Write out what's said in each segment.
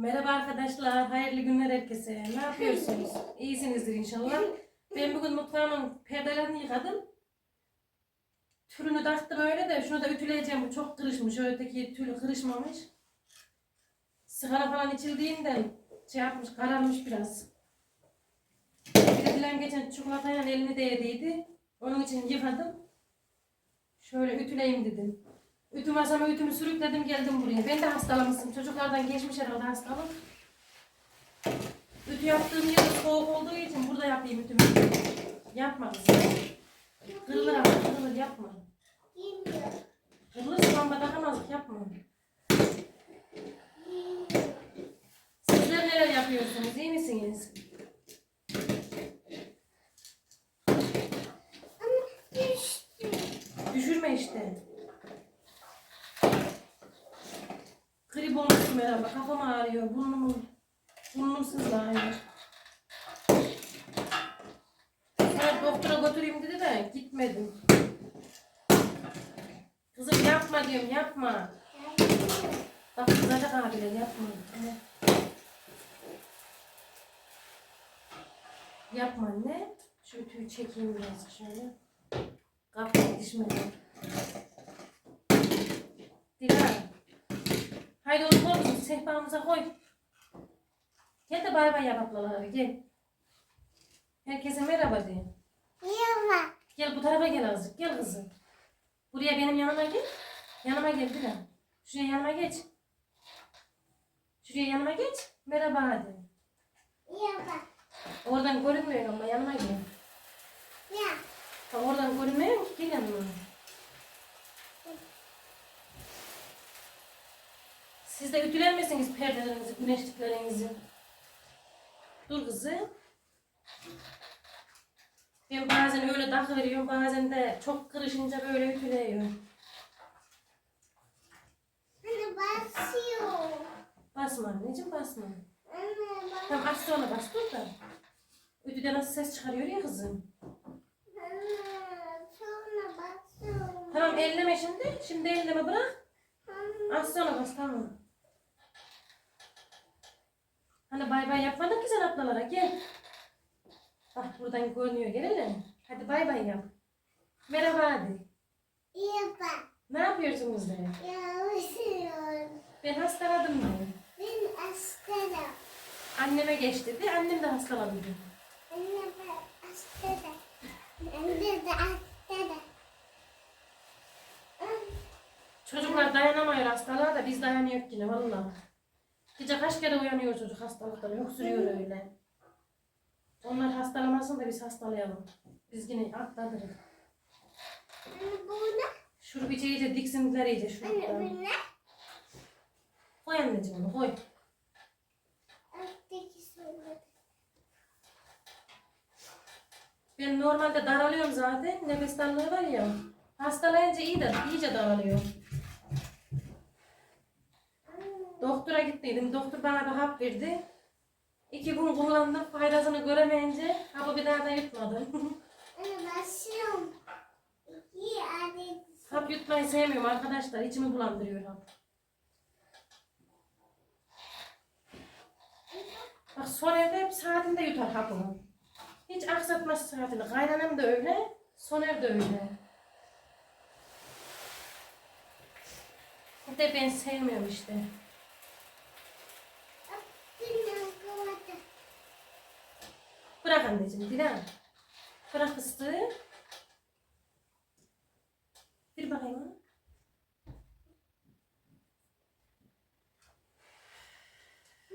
Merhaba arkadaşlar, hayırlı günler herkese. Ne yapıyorsunuz? İyisinizdir inşallah. Ben bugün mutfağımın perdelerini yıkadım. Tülünü taktım öyle de şunu da ütüleyeceğim. Bu çok kırışmış. Öteki tülü kırışmamış. Sigara falan içildiğinden şey yapmış, kararmış biraz. Bir de Dilan geçen çikolatayla elini değdiydi. Onun için yıkadım. Şöyle ütüleyeyim dedim. Ütü masama ütümü sürükledim geldim buraya. Ben de hastalamışım. Çocuklardan geçmiş herhalde hastalık. Ütü yaptığım yer soğuk olduğu için burada yapayım ütümü. Yapma kızım. Kırılır ama kırılır yapma. Kırılır lamba takamazlık yapma. Sizler neler yapıyorsunuz? İyi misiniz? Düşürme işte. Olmuşum herhalde. Kafam ağrıyor. Burnum, burnum sızlıyor. Evet doktora götüreyim dedi de gitmedim. Kızım yapma diyorum yapma. Bak kızacak abiler yapma. Evet. Yapma anne. Şu ütüyü çekeyim biraz şöyle. Kapı dişmeden. Dilan. Haydi onu koy sehpamıza koy. Gel de bay bay yap ablalara gel. Herkese merhaba de. Gel bu tarafa gel azıcık gel kızım. Buraya benim yanıma gel. Yanıma gel Dilan. Şuraya yanıma geç. Şuraya yanıma geç. Merhaba hadi. Oradan görünmüyor ama yanıma gel. Tam oradan görünmüyor ki gel yanıma. Siz de ütüler misiniz perdelerinizi, güneşliklerinizi? Dur kızım. Ben bazen öyle takıveriyorum, bazen de çok kırışınca böyle ütülüyorum. Basma anneciğim, basma. Tamam az sonra bas dur da. Ütüde nasıl ses çıkarıyor ya kızım. Tamam elleme şimdi. Şimdi elleme bırak. Az sonra bas tamam. Hani bay bay yapmadın ki sen ablalara gel. Bak buradan görünüyor gelelim. Hadi bay bay yap. Merhaba hadi. Ne yapıyorsunuz de? Ben hastaladım de. Anneme geçti de annem de hastaladı. de. Çocuklar dayanamıyor hastalığa da biz dayanıyoruz yine valla. Gece kaç kere uyanıyor çocuk hastalıktan yok sürüyor öyle. Onlar hastalamasın da biz hastalayalım. Biz yine atlatırız. Şurup iyice iyice diksindiler iyice şuruptan. Koy anneciğim onu koy. Ben normalde daralıyorum zaten. Nefes darlığı var ya. Hastalayınca iyi de iyice daralıyor. Doktora gittiydim. Doktor bana bir hap verdi. İki gün kullandım. Faydasını göremeyince hapı bir daha da yutmadım. hap yutmayı sevmiyorum arkadaşlar. İçimi bulandırıyor hap. Bak son evde hep saatinde yutar hapını. Hiç aksatmaz saatini. Kaynanam da öyle. Soner de öyle. Bir de ben sevmiyorum işte. Bırak anneciğim Dilan. Bırak fıstığı. Bir bakayım.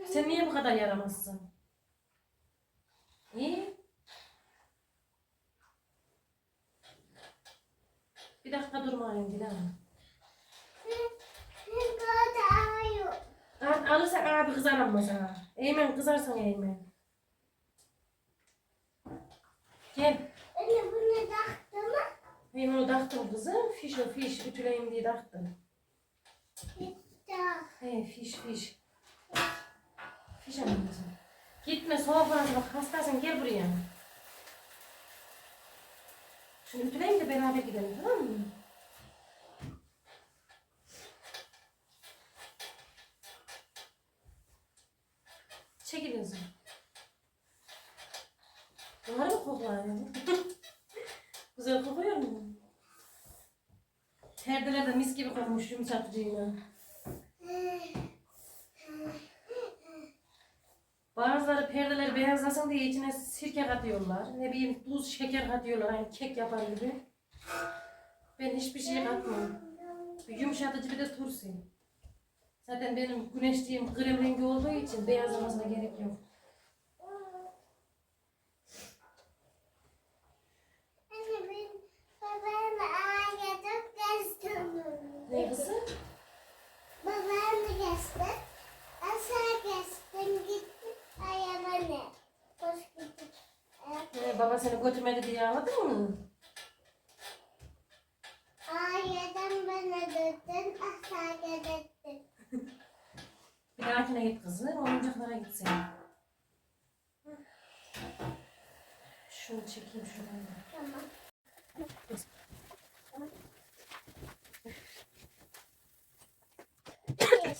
Sen niye bu kadar yaramazsın? İyi. Bir dakika durmayın Dilan. Al, alırsak abi kızar ama sana. Eymen kızarsan Eymen. Gel. Eymen o taktım kızım. Fiş o fiş. Ütüleyim diye taktım. He fiş fiş. Fiş ama kızım. Gitme soğuk var bak hastasın gel buraya. Şunu ütüleyim de beraber gidelim tamam mı? yani. Güzel kokuyor mu? Perdeler de mis gibi kokmuş yumuşakcığına. Bazıları perdeler beyazlasın diye içine sirke katıyorlar. Ne bileyim tuz, şeker katıyorlar. Yani kek yapar gibi. Ben hiçbir şey katmam. Yumuşatıcı bir de turşu. Zaten benim güneşliğim krem rengi olduğu için beyazlamasına gerek yok.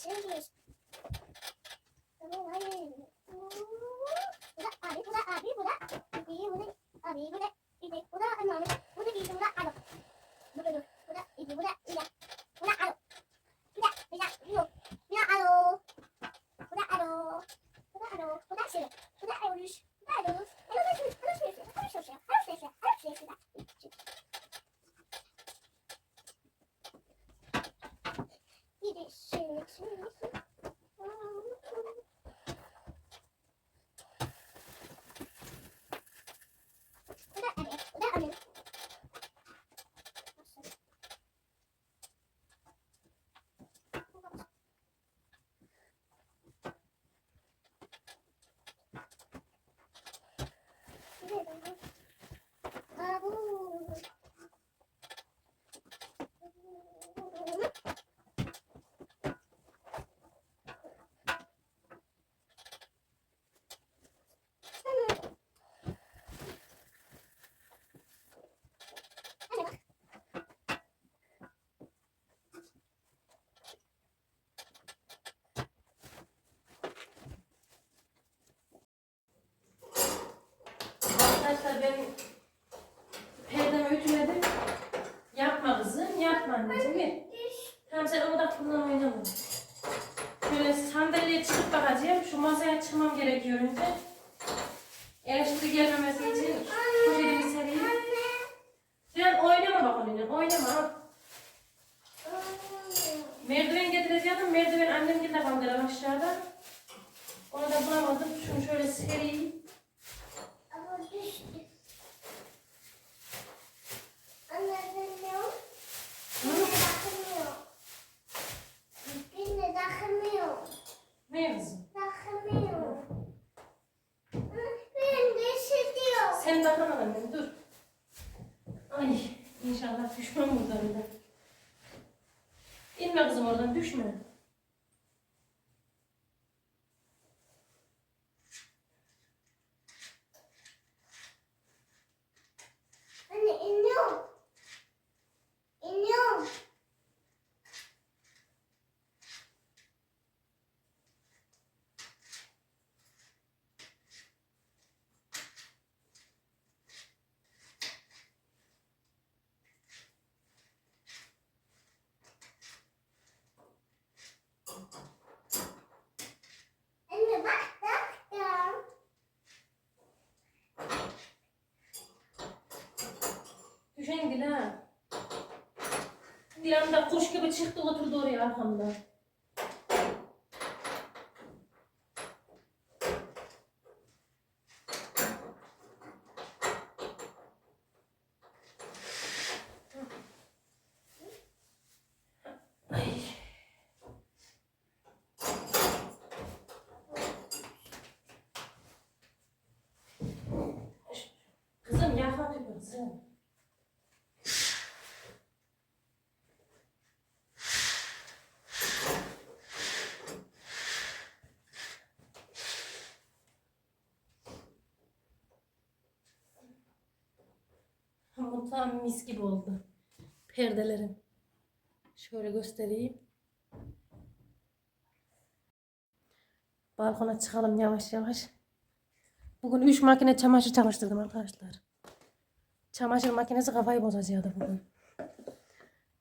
です。Arkadaşlar ben perdemi ütüledim. Yapma kızım, yapma anneciğim. Gel. Tamam sen o dakikamdan oynama. Şöyle sandalyeye çıkıp bakacağım. Şu masaya çıkmam gerekiyor önce. Eleştiri gelmemesi için Üşengil ha. Bir kuş gibi çıktı oturdu oraya arkamda. Salon tam mis gibi oldu. Perdelerim. Şöyle göstereyim. Balkona çıkalım yavaş yavaş. Bugün 3 makine çamaşır çalıştırdım arkadaşlar. Çamaşır makinesi kafayı bozacaktı bugün.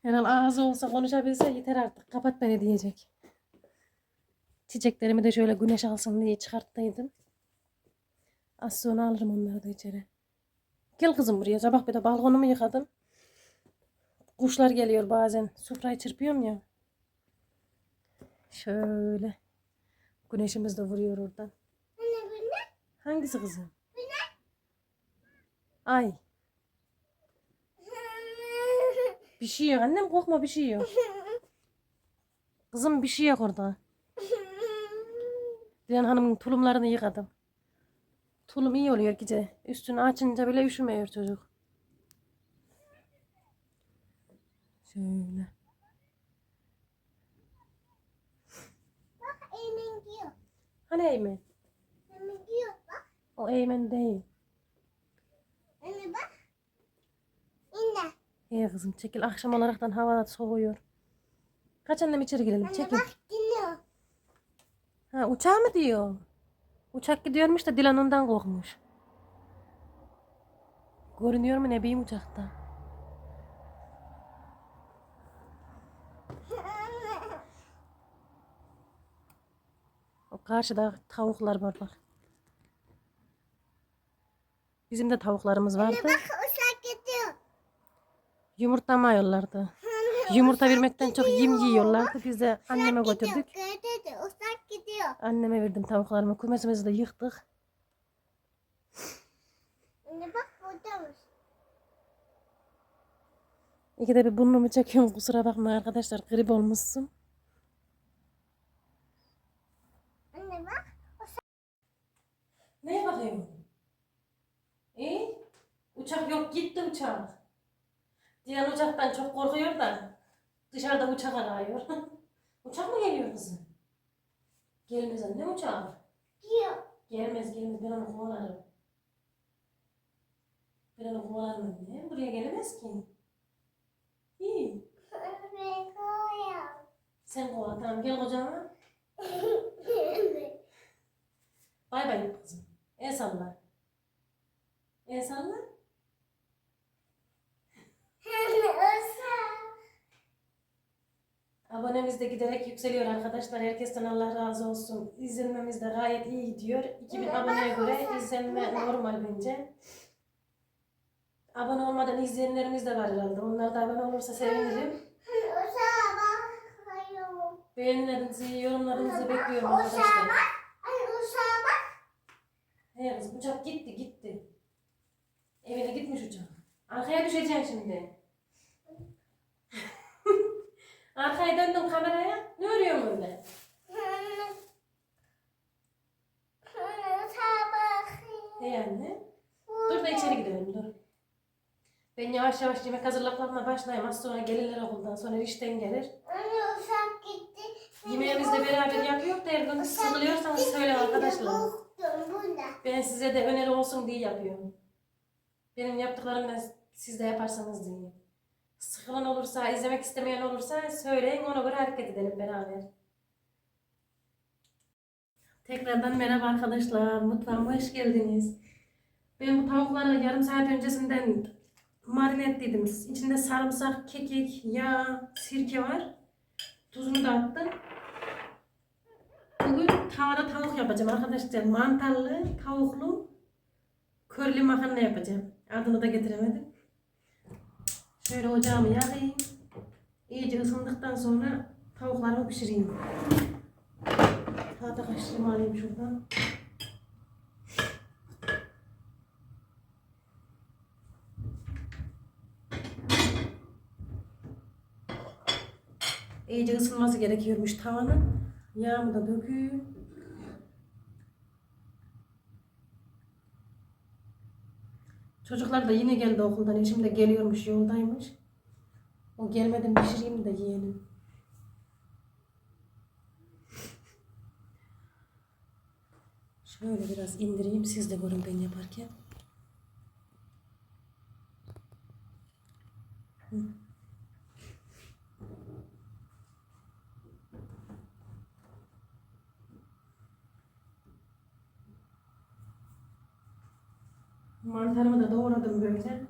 Yani ağzı olsa konuşabilse yeter artık kapat beni diyecek. Çiçeklerimi de şöyle güneş alsın diye çıkarttıydım. Az sonra alırım onları da içeri. Gel kızım buraya. Sabah bir de balkonumu yıkadım. Kuşlar geliyor bazen. Sofrayı çırpıyorum ya. Şöyle. Güneşimiz de vuruyor oradan. Anne bu ne? Hangisi kızım? Ay. Bir şey yok. Annem korkma bir şey yok. Kızım bir şey yok orada. Diyan Hanım'ın tulumlarını yıkadım. Tulum iyi oluyor gece. Üstünü açınca bile üşümüyor çocuk. Şöyle. Bak Eymen diyor. Hani Eymen? Eymen diyor bak. O Eymen değil. Anne bak. İnne. İyi kızım çekil. Akşam olaraktan hava da soğuyor. Kaç annem içeri girelim. Anne Çekil. bak dinliyor. Ha uçağı mı diyor? Uçak gidiyormuş da Dilan ondan korkmuş. Görünüyor mu ne bileyim uçakta. O karşıda tavuklar var bak. Bizim de tavuklarımız vardı. Bak uçak gidiyor. Yumurtlamıyorlardı. Yumurta vermekten çok yem yiyorlardı. Biz de anneme götürdük. Anneme verdim tavuklarımı. Kümesimizi de yıktık. Anne bak buradaymış. İkide bir burnumu çekiyorum. Kusura bakma arkadaşlar. Grip olmuşsun. Anne bak. Neye bakıyorsun? İyi. Uçak yok gitti uçak. Diğer uçaktan çok korkuyor da dışarıda uçak arıyor. uçak mı geliyor kızım? Gelmez anne uçak. Diyor. Gelmez gelmez ben onu kovalarım. Ben onu kovalarım anne. Buraya gelemez ki. İyi. Anne koyuyor. Sen kova tamam gel kocama. Bay bay kızım. El salla. El salla. Abonemiz de giderek yükseliyor arkadaşlar. Herkesten Allah razı olsun. İzlenmemiz de gayet iyi gidiyor. 2000 aboneye göre izlenme normal bence. Abone olmadan izleyenlerimiz de var herhalde. Onlar da abone olursa sevinirim. Beğenilerinizi, yorumlarınızı bekliyorum arkadaşlar. He kız uçak gitti gitti. Evine gitmiş uçak. Arkaya düşeceksin şimdi. Arkaya döndüm kameraya. Ne örüyorsun öyle? Anne. Anne. Dur da içeri gidelim dur. Ben yavaş yavaş yemek hazırlıklarına başlayayım. Az sonra gelirler okuldan. Sonra işten gelir. Anne uçak gitti. Yemeğimizi de beraber yapıyor da gün sıkılıyorsanız söyleyin arkadaşlar. Ben size de öneri olsun diye yapıyorum. Benim yaptıklarımı siz de yaparsanız diye. Sıkılan olursa, izlemek istemeyen olursa söyleyin ona göre hareket edelim beraber. Tekrardan merhaba arkadaşlar. Mutfağıma hoş geldiniz. Ben bu tavukları yarım saat öncesinden marine ettiydim. İçinde sarımsak, kekik, yağ, sirke var. Tuzunu da attım. Bugün tavada tavuk yapacağım arkadaşlar. Mantarlı, tavuklu, körlü makarna yapacağım. Adını da getiremedim. Şöyle ocağımı yakayım. İyice ısındıktan sonra tavuklarımı pişireyim. Tahta kaşığımı alayım şuradan. İyice ısınması gerekiyormuş tavanın. Yağımı da döküyorum. Çocuklar da yine geldi okuldan. Eşim de geliyormuş, yoldaymış. O gelmeden pişireyim de yiyelim. Şöyle biraz indireyim. Siz de görün ben yaparken. Hı. Mantarımı da doğradım böyle.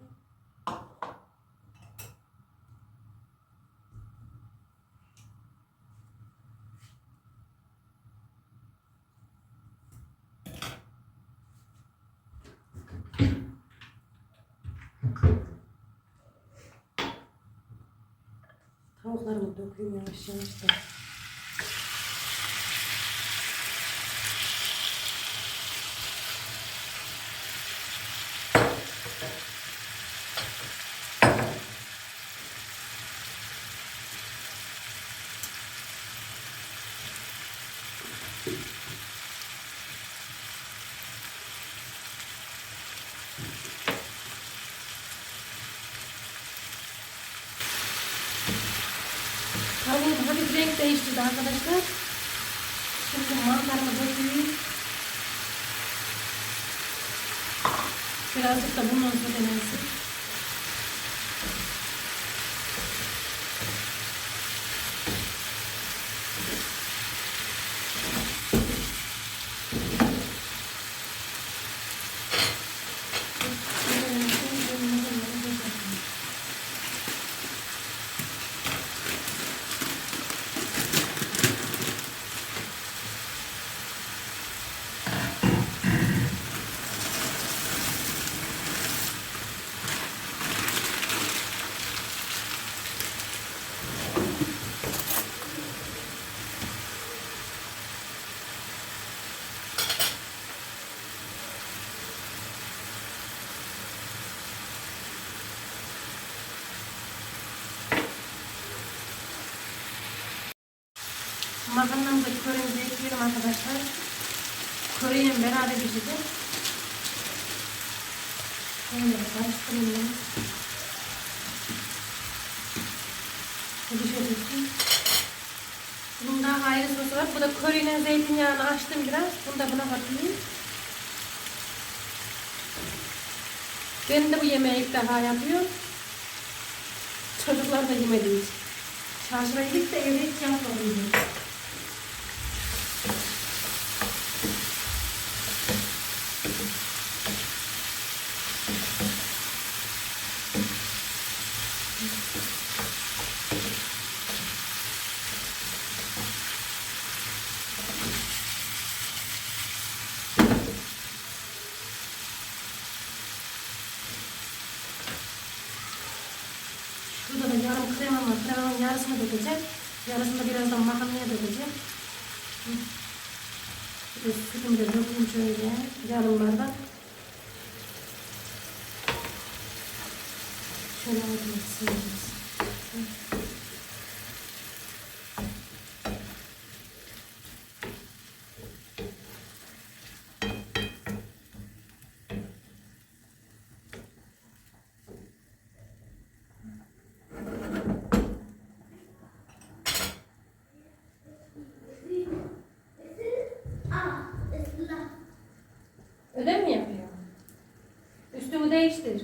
Tavuklarımı döküyorum yavaş yavaş da. Tavuğum hafif renk değiştirdi arkadaşlar. Şimdi mantarımı döküyorum. Birazcık da bundan söylenensin. Makarnamı da köremize ekliyorum arkadaşlar. Köreyle beraber pişecek. Şöyle karıştırayım. Bu pişeceksin. Bunun daha ayrı sosu var. Bu da köriyle zeytinyağını açtım biraz. Bunu da buna katayım. Ben de bu yemeği ilk defa yapıyorum. Çocuklar da yemediği için. Çarşıda yedik de evde hiç yapmadım. Yarım krema var. Kremanın yarısını dökeceğim. Yarısını da birazdan makarnaya dökeceğim. Sütümü de dökeyim şöyle yarımlardan. Şöyle alayım sileceğiz. Ödev mi yapıyor? Üstümü değiştir.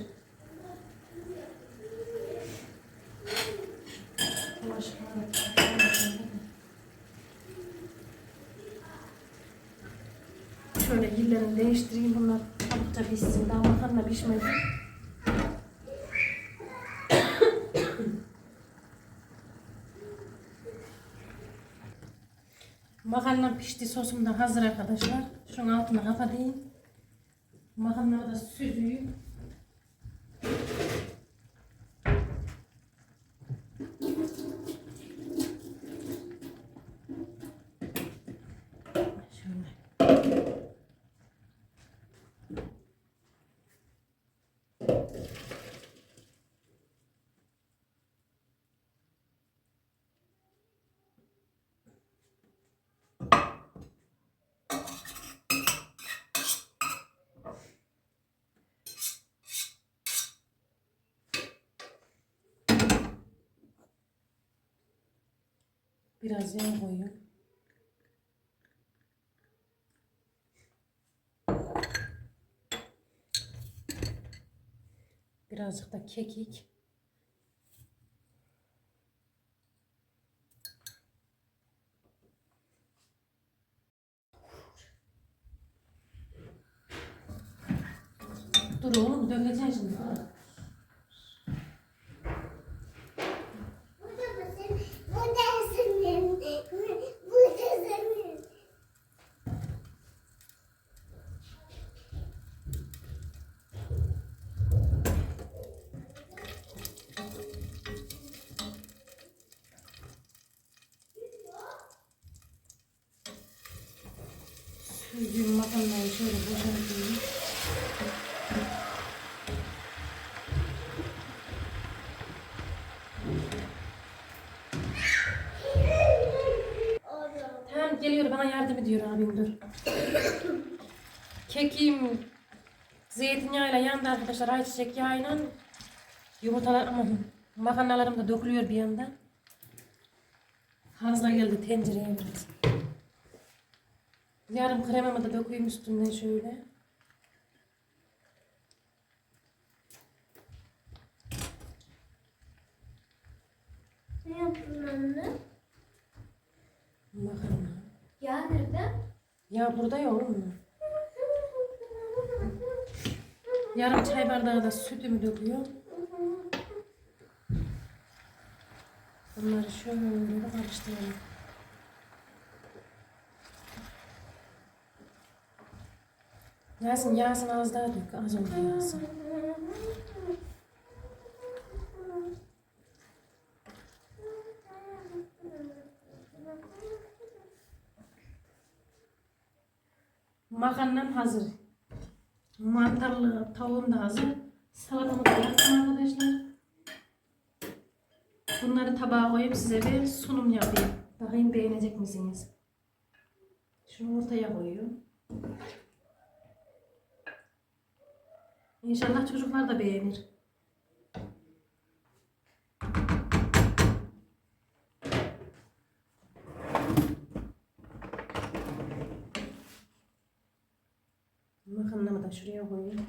Şöyle yillerini değiştireyim bunlar çabukça pişsin. Daha makarna pişmedi. Makarna pişti, sosum da hazır arkadaşlar. Şunun altını kapatayım. Makarnayı da süzüyüm. Şöyle. Biraz yağ koyuyorum. Birazcık da kekik. Dur oğlum dökeceksin şimdi. Bu da senin. Bu da senin. Bu da senin. Suyucuğum makarnayı şöyle boşaltayım. Tamam geliyor bana yardım ediyor abim dur. Kekim zeytinyağıyla yandı arkadaşlar ayçiçek yağıyla yumurtalar ama makarnalarım da dökülüyor bir yandan. Fazla geldi tencereye biraz. Yarım kremamı da dökeyim üstünden şöyle. Ne yaptın anne? Makarna. Ya nerede? Ya burada ya oğlum. Yarım çay bardağı da sütümü döküyor. Bunları şöyle karıştıralım. Yasin, Yasin az daha dök. Az oldu Yasin. Makarnam hazır. Mantarlı tavuğum da hazır. Salatamı da yaptım arkadaşlar. Bunları tabağa koyup size bir sunum yapayım. Bakayım beğenecek misiniz? Şunu ortaya koyuyorum. İnşallah çocuklar da beğenir. Makarnamı da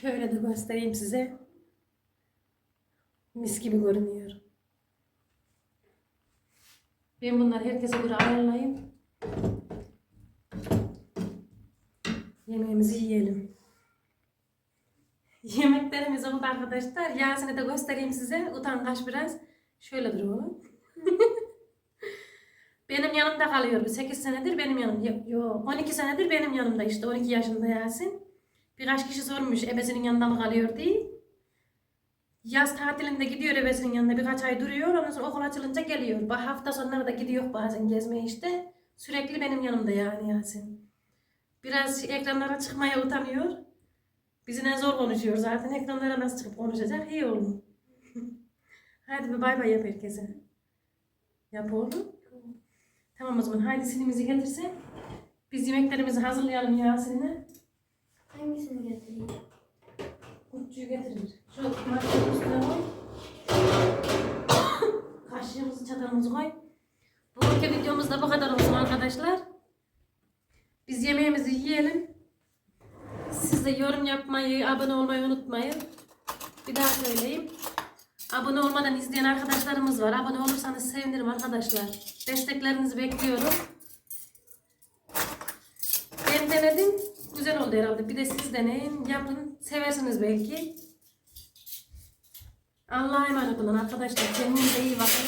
Şöyle de göstereyim size. Mis gibi görünüyor. Ben bunları herkese göre ayarlayayım. Yemeğimizi yiyelim. Yemeklerimiz oldu arkadaşlar. Yasin'i de göstereyim size. Utangaç biraz. Şöyle duralım. benim yanımda kalıyor. 8 senedir benim yanımda. Yok 12 senedir benim yanımda işte. 12 yaşında Yasin. Birkaç kişi sormuş ebesinin yanında mı kalıyor diye. Yaz tatilinde gidiyor ebesinin yanında birkaç ay duruyor. Ondan sonra okul açılınca geliyor. Hafta sonları da gidiyor bazen gezmeye işte. Sürekli benim yanımda yani Yasin. Biraz ekranlara çıkmaya utanıyor. Bizimle zor konuşuyor zaten. Ekranlara nasıl çıkıp konuşacak? İyi oğlum. Hadi bir bay bay yap herkese. Yap oğlum. Tamam o zaman haydi sinimizi getirsin. Biz yemeklerimizi hazırlayalım Yasin'e. Hangisini getireyim? Kutçuyu getirir. Şu makinenin üstüne koy. Kaşığımızı çatalımızı koy. Bugünkü videomuz da bu kadar olsun arkadaşlar. Biz yemeğimizi yiyelim. Siz de yorum yapmayı, abone olmayı unutmayın. Bir daha söyleyeyim. Abone olmadan izleyen arkadaşlarımız var. Abone olursanız sevinirim arkadaşlar. Desteklerinizi bekliyorum. Ben denedim. Güzel oldu herhalde. Bir de siz deneyin. Yapın. Seversiniz belki. Allah'a emanet olun arkadaşlar. Kendinize iyi bakın.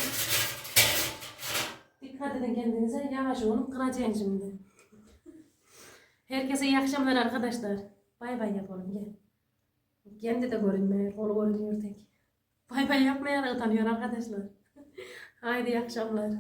Dikkat edin kendinize. Yavaş olun. Kıracaksın şimdi. Herkese iyi akşamlar arkadaşlar. Bay bay yapalım. Gel. Kendi de görünmüyor. Kolu görünüyor tek. Bay bay yapmaya utanıyor arkadaşlar. Haydi iyi akşamlar.